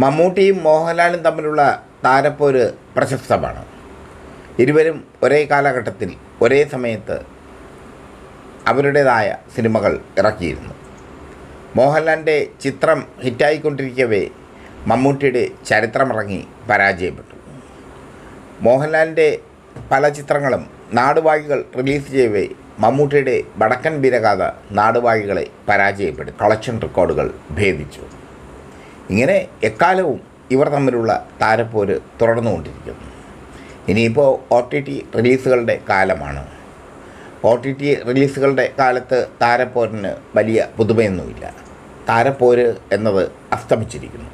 മമ്മൂട്ടിയും മോഹൻലാലും തമ്മിലുള്ള താരപ്പോര് പ്രശസ്തമാണ്. ഇരുവരും ഒരേ കാലഘട്ടത്തിൽ ഒരേ സമയത്ത് അവരുടേതായ സിനിമകൾ ഇറക്കിയിരുന്നു. മോഹൻലാലിന്റെ ചിത്രം ഹിറ്റായിക്കൊണ്ടിരിക്കവേ മമ്മൂട്ടിയുടെ ചരിത്രമിറങ്ങി പരാജയപ്പെട്ടു. മോഹൻലാലിന്റെ പല ചിത്രങ്ങളും നാടുവാഴികൾ റിലീസ് ചെയ്യവേ മമ്മൂട്ടിയുടെ വടക്കൻ വീരഗാഥ നാടുവാഴികളെ പരാജയപ്പെടുത്തി. കളക്ഷൻ റെക്കോർഡുകൾ ഭേദിച്ചു. ഇങ്ങനെ എക്കാലവും ഇവർ തമ്മിലുള്ള താരപ്പോര് തുടർന്നുകൊണ്ടിരിക്കുന്നു. ഇനിയിപ്പോൾ ഒ ടി ടി റിലീസുകളുടെ കാലമാണ്. ഒ ടി ടി റിലീസുകളുടെ കാലത്ത് താരപ്പോരിന് വലിയ പുതുമയൊന്നുമില്ല. താരപ്പോര് എന്നത് അസ്തമിച്ചിരിക്കുന്നു.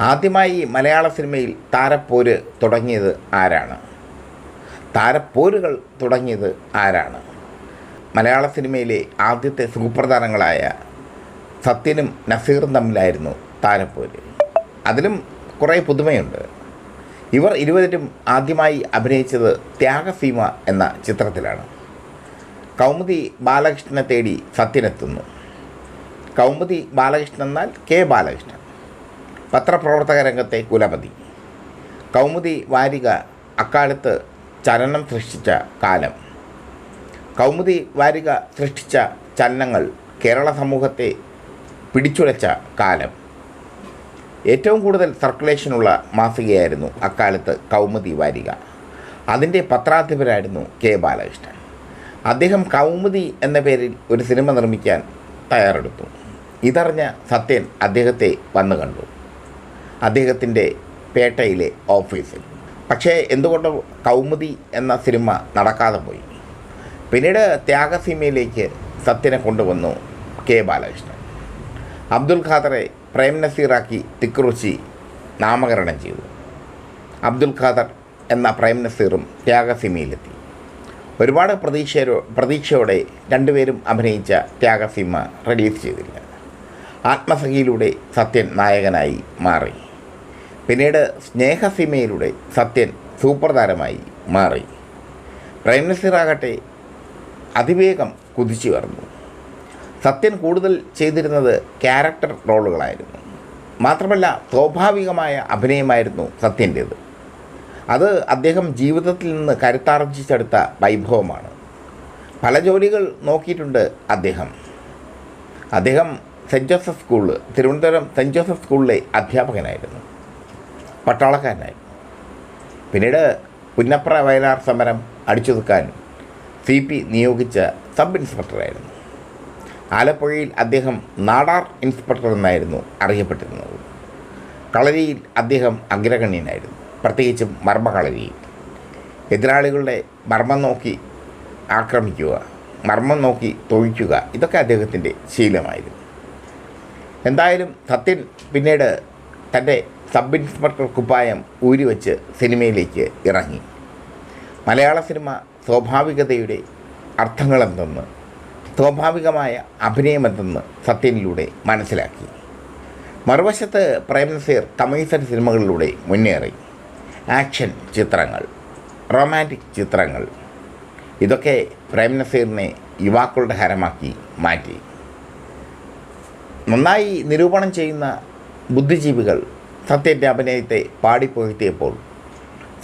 ആദ്യമായി മലയാള സിനിമയിൽ താരപ്പോര് തുടങ്ങിയത് ആരാണ്? താരപ്പോരുകൾ തുടങ്ങിയത് ആരാണ്? മലയാള സിനിമയിലെ ആദ്യത്തെ സൂപ്പർ താരങ്ങളായ സത്യനും നസീറും തമ്മിലായിരുന്നു താരപ്പോര് അതിലും കുറേ പുതുമയുണ്ട്. ഇവർ ഇരുവരും ആദ്യമായി അഭിനയിച്ചത് ത്യാഗസീമ എന്ന ചിത്രത്തിലാണ്. കൗമുദി ബാലകൃഷ്ണനെ തേടി സത്യനെത്തുന്നു. കൗമുദി ബാലകൃഷ്ണൻ എന്നാൽ കെ ബാലകൃഷ്ണൻ. പത്രപ്രവർത്തക രംഗത്തെ കുലപതി. കൗമുദി വാരിക അക്കാലത്ത് ചലനം സൃഷ്ടിച്ച കാലം. കൗമുദി വാരിക സൃഷ്ടിച്ച ചലനങ്ങൾ കേരള സമൂഹത്തെ പിടിച്ചുലച്ച കാലം. ഏറ്റവും കൂടുതൽ സർക്കുലേഷനുള്ള മാസികയായിരുന്നു അക്കാലത്ത് കൗമുദി വാരിക. അതിന്റെ പത്രാധിപരായിരുന്നു കെ ബാലകൃഷ്ണൻ. അദ്ദേഹം കൗമുദി എന്ന പേരിൽ ഒരു സിനിമ നിർമ്മിക്കാൻ തയ്യാറെടുത്തു. ഇതറിഞ്ഞ സത്യൻ അദ്ദേഹത്തെ വന്നു കണ്ടു. അദ്ദേഹത്തിന്റെ പേട്ടയിലെ ഓഫീസിൽ. പക്ഷേ എന്തുകൊണ്ട് കൗമുദി എന്ന സിനിമ നടക്കാതെ പോയി? പിന്നീട് ത്യാഗസീമയിലേക്ക് സത്യനെ കൊണ്ടുവന്നു കെ ബാലകൃഷ്ണൻ. അബ്ദുൽ ഖാദറെ പ്രേം നസീറാക്കി തിക്കുറിച്ചി നാമകരണം ചെയ്തു. അബ്ദുൽ ഖാദർ എന്ന പ്രേം നസീറും ത്യാഗസീമയിലെത്തി. ഒരുപാട് പ്രതീക്ഷയോ പ്രതീക്ഷയോടെ രണ്ടുപേരും അഭിനയിച്ച ത്യാഗസീമ റിലീസ് ചെയ്തില്ല. ആത്മസഖിയിലൂടെ സത്യൻ നായകനായി മാറി. പിന്നീട് സ്നേഹസീമയിലൂടെ സത്യൻ സൂപ്പർ താരമായി മാറി. പ്രേം നസീറാകട്ടെ അതിവേഗം കുതിച്ചു വരുന്നു സത്യൻ കൂടുതൽ ചെയ്തിരുന്നത് ക്യാരക്ടർ റോളുകളായിരുന്നു. മാത്രമല്ല സ്വാഭാവികമായ അഭിനയമായിരുന്നു സത്യന്റേത്. അത് അദ്ദേഹം ജീവിതത്തിൽ നിന്ന് കരുത്താർജിച്ചെടുത്ത വൈഭവമാണ്. പല ജോലികൾ നോക്കിയിട്ടുണ്ട് അദ്ദേഹം. അദ്ദേഹം സെന്റ് ജോസഫ് സ്കൂളിൽ തിരുവനന്തപുരം സെന്റ് ജോസഫ് സ്കൂളിലെ അധ്യാപകനായിരുന്നു. പട്ടാളക്കാരനായിരുന്നു. പിന്നീട് പുന്നപ്ര വയലാർ സമരം അടിച്ചൊതുക്കാൻ സി പി നിയോഗിച്ച സബ് ഇൻസ്പെക്ടറായിരുന്നു. ആലപ്പുഴയിൽ അദ്ദേഹം നാടാർ ഇൻസ്പെക്ടർ എന്നായിരുന്നു അറിയപ്പെട്ടിരുന്നത്. കളരിയിൽ അദ്ദേഹം അഗ്രഗണ്യനായിരുന്നു. പ്രത്യേകിച്ചും മർമ്മകളരിയിൽ. എതിരാളികളുടെ മർമ്മം നോക്കി ആക്രമിക്കുക മർമ്മം നോക്കി തൊഴിക്കുക ഇതൊക്കെ അദ്ദേഹത്തിന്റെ ശീലമായിരുന്നു. എന്തായാലും സത്യൻ പിന്നീട് തന്റെ സബ് ഇൻസ്പെക്ടർ കുപ്പായം ഊരിവെച്ച് സിനിമയിലേക്ക് ഇറങ്ങി. മലയാള സിനിമ സ്വാഭാവികതയുടെ അർത്ഥങ്ങളെന്തെന്ന് സ്വാഭാവികമായ അഭിനയമെന്തെന്ന് സത്യനിലൂടെ മനസ്സിലാക്കി. മറുവശത്ത് പ്രേംനസീർ നസീർ കമേഴ്സ്യൽ സിനിമകളിലൂടെ മുന്നേറി. ആക്ഷൻ ചിത്രങ്ങൾ റൊമാന്റിക് ചിത്രങ്ങൾ ഇതൊക്കെ പ്രേംനസീറിനെ യുവാക്കളുടെ ഹരമാക്കി മാറ്റി. നന്നായി നിരൂപണം ചെയ്യുന്ന ബുദ്ധിജീവികൾ സത്യന്റെ അഭിനയത്തെ പാടിപ്പുകഴ്ത്തിയപ്പോൾ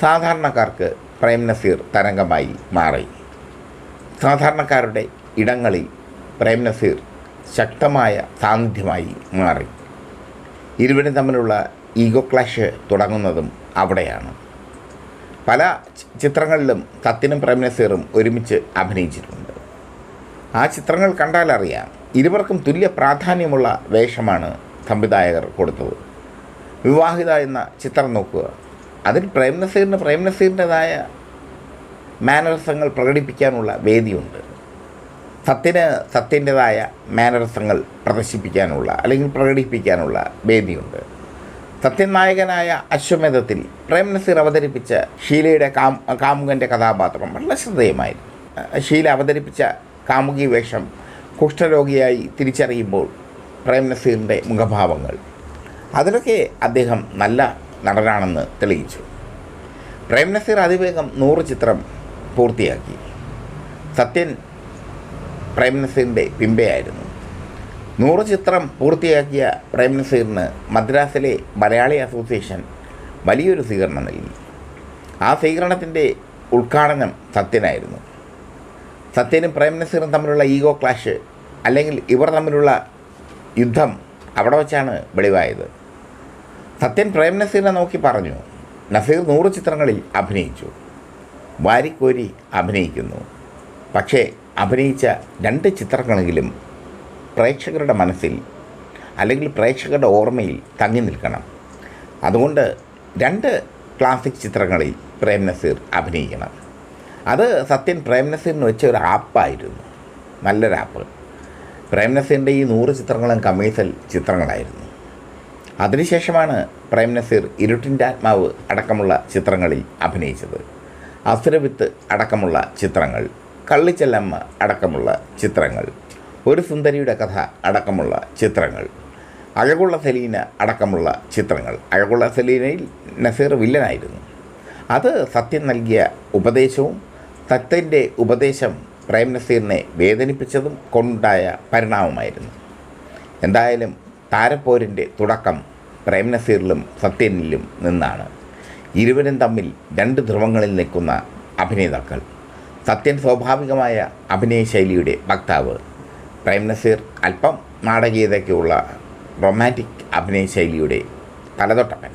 സാധാരണക്കാർക്ക് പ്രേംനസീർ തരംഗമായി മാറി. സാധാരണക്കാരുടെ ഇടങ്ങളിൽ പ്രേം നസീർ ശക്തമായ സാന്നിധ്യമായി മാറി. ഇരുവരും തമ്മിലുള്ള ഈഗോ ക്ലാഷ് തുടങ്ങുന്നതും അവിടെയാണ്. പല ചിത്രങ്ങളിലും സത്യനും പ്രേം നസീറും ഒരുമിച്ച് അഭിനയിച്ചിട്ടുണ്ട്. ആ ചിത്രങ്ങൾ കണ്ടാലറിയാം ഇരുവർക്കും തുല്യ പ്രാധാന്യമുള്ള വേഷമാണ് സംവിധായകർ കൊടുത്തത്. വിവാഹിത എന്ന ചിത്രം നോക്കുക. അതിൽ പ്രേം നസീറിന് പ്രേം നസീറിന്റെതായ മാനരസങ്ങൾ പ്രകടിപ്പിക്കാനുള്ള വേദിയുണ്ട്. സത്യന് സത്യന്റെതായ മാനരസങ്ങൾ പ്രദർശിപ്പിക്കാനുള്ള അല്ലെങ്കിൽ പ്രകടിപ്പിക്കാനുള്ള വേദിയുണ്ട്. സത്യൻ നായകനായ അശ്വമേധത്തിൽ പ്രേം നസീർ അവതരിപ്പിച്ച ഷീലയുടെ കാം കാമുകന്റെ കഥാപാത്രം വളരെ ശ്രദ്ധേയമായിരുന്നു. ഷീല അവതരിപ്പിച്ച കാമുകി വേഷം കുഷ്ഠരോഗിയായി തിരിച്ചറിയുമ്പോൾ പ്രേം നസീറിന്റെ മുഖഭാവങ്ങൾ. അതിലൊക്കെ അദ്ദേഹം നല്ല നടനാണെന്ന് തെളിയിച്ചു. പ്രേം നസീർ അതിവേഗം നൂറ് ചിത്രം പൂർത്തിയാക്കി. സത്യൻ പ്രേം നസീറിന്റെ പിമ്പയായിരുന്നു. നൂറ് ചിത്രം പൂർത്തിയാക്കിയ പ്രേം നസീറിന് മദ്രാസിലെ മലയാളി അസോസിയേഷൻ വലിയൊരു സ്വീകരണം നൽകി. ആ സ്വീകരണത്തിന്റെ ഉദ്ഘാടനം സത്യനായിരുന്നു. സത്യനും പ്രേം നസീറും തമ്മിലുള്ള ഈഗോ ക്ലാഷ് അല്ലെങ്കിൽ ഇവർ തമ്മിലുള്ള യുദ്ധം അവിടെ വച്ചാണ് വെളിവായത്. സത്യൻ പ്രേം നസീറിനെ നോക്കി പറഞ്ഞു നസീർ നൂറ് ചിത്രങ്ങളിൽ അഭിനയിച്ചു. വാരിക്കോരി അഭിനയിക്കുന്നു. പക്ഷേ അഭിനയിച്ച രണ്ട് ചിത്രങ്ങളെങ്കിലും പ്രേക്ഷകരുടെ മനസ്സിൽ അല്ലെങ്കിൽ പ്രേക്ഷകരുടെ ഓർമ്മയിൽ തങ്ങി നിൽക്കണം. അതുകൊണ്ട് രണ്ട് ക്ലാസിക് ചിത്രങ്ങളിൽ പ്രേം നസീർ അഭിനയിക്കണം. അത് സത്യൻ പ്രേം നസീറിന് വെച്ച ഒരു ആപ്പായിരുന്നു നല്ലൊരു ആപ്പ് പ്രേം നസീറിന്റെ ഈ നൂറ് ചിത്രങ്ങളും കമേഴ്സ്യൽ ചിത്രങ്ങളായിരുന്നു. അതിനുശേഷമാണ് പ്രേം നസീർ ഇരുട്ടിന്റെ ആത്മാവ് അടക്കമുള്ള ചിത്രങ്ങളിൽ അഭിനയിച്ചത്. അസുരവിത്ത് അടക്കമുള്ള ചിത്രങ്ങൾ കള്ളിച്ചെല്ലമ്മ അടക്കമുള്ള ചിത്രങ്ങൾ ഒരു സുന്ദരിയുടെ കഥ അടക്കമുള്ള ചിത്രങ്ങൾ അഴകുള്ള സലീന അടക്കമുള്ള ചിത്രങ്ങൾ. അഴകുള്ള സലീനയിൽ നസീർ വില്ലനായിരുന്നു. അത് സത്യം നൽകിയ ഉപദേശവും സത്യന്റെ ഉപദേശം പ്രേം നസീറിനെ വേദനിപ്പിച്ചതും കൊണ്ടുണ്ടായ പരിണാമമായിരുന്നു. എന്തായാലും താരപ്പോരിന്റെ തുടക്കം പ്രേം നസീറിലും സത്യനിലും നിന്നാണ്. ഇരുവരും തമ്മിൽ രണ്ട് ധ്രുവങ്ങളിൽ നിൽക്കുന്ന അഭിനേതാക്കൾ. സത്യൻ സ്വാഭാവികമായ അഭിനയ ശൈലിയുടെ വക്താവ്. പ്രേം നസീർ അല്പം നാടകീയതയ്ക്കുള്ള റൊമാന്റിക് അഭിനയ ശൈലിയുടെ തലതൊട്ടപ്പൻ.